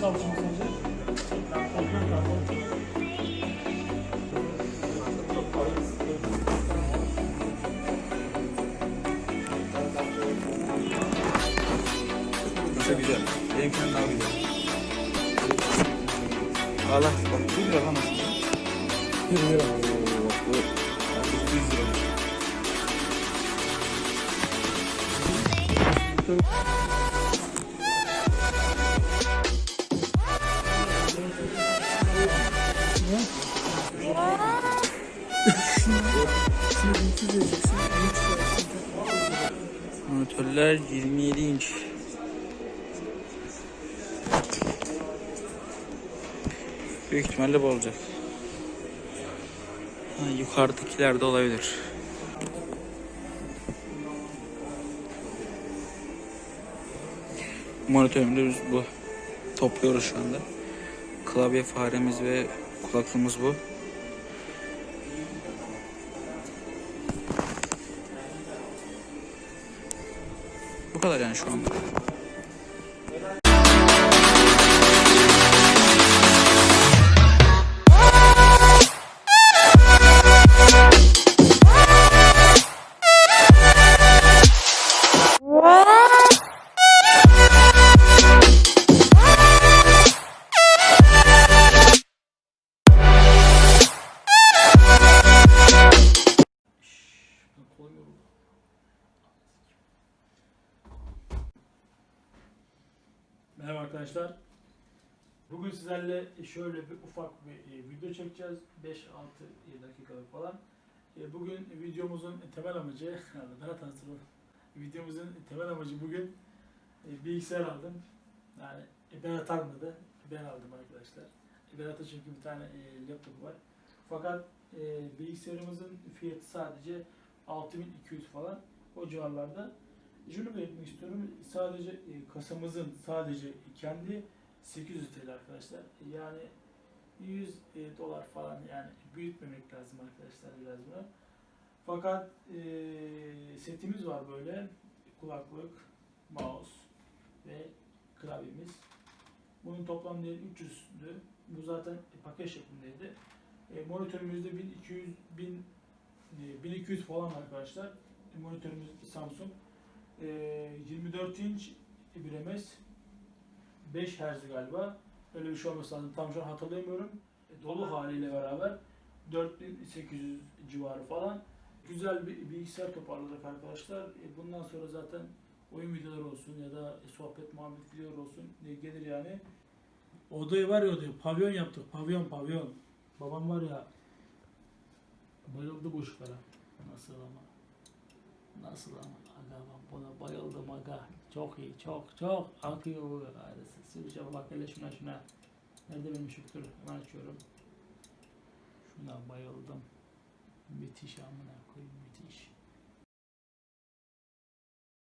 çalışıyor sence? Ben korkuyorum kanka. Nasıl güzel. Benimkinden daha güzel. Allah bak bir lira lan aslında. Bir lira. Oo, bak bu artık 100 lira. Monitörler 27 inç. Büyük ihtimalle bu olacak. Ha, yukarıdakiler de olabilir. Monitörümüz bu. Topluyoruz şu anda. Klavye faremiz ve kulaklığımız bu. Bu kadar yani şu anda. Arkadaşlar. Bugün sizlerle şöyle bir ufak bir e, video çekeceğiz. 5-6 dakikalık falan. E, Bugün videomuzun temel amacı, Berat hazırladım. Videomuzun temel amacı bugün e, bilgisayar aldım. Yani Berat almadı, ben aldım arkadaşlar. Berat'a çünkü bir tane laptop var. Fakat bilgisayarımızın fiyatı sadece 6200 falan o civarlarda. Şunu belirtmek istiyorum. Sadece e, kasamızın sadece kendi 800 TL arkadaşlar. Yani 100 e, dolar falan yani büyütmemek lazım arkadaşlar biraz bunu. Fakat e, setimiz var böyle. Kulaklık, mouse ve klavyemiz. Bunun toplam değeri 300'dü. Bu zaten paket şeklindeydi. E, monitörümüzde 1200 1000 e, 1200 falan arkadaşlar. E, monitörümüz Samsung. E, 24 inç bir MS 5 Hz galiba. Öyle bir şey olması lazım. Tam şu an hatırlayamıyorum. E, dolu haliyle beraber 4800 civarı falan. Güzel bir bilgisayar toparladık arkadaşlar. E, bundan sonra zaten oyun videoları olsun ya da sohbet muhabbet videoları olsun e, gelir yani. Odayı var ya odayı. Pavyon yaptık. Pavyon pavyon. Babam var ya bayıldı bu ışıklara. Nasıl ama? Nasıl ama? Ben buna bayıldım aga. Çok iyi, çok çok akıyor bu ailesi. Sürece bak hele şuna şuna. Nerede benim şükür? Hemen açıyorum. Şuna bayıldım. Müthiş amına.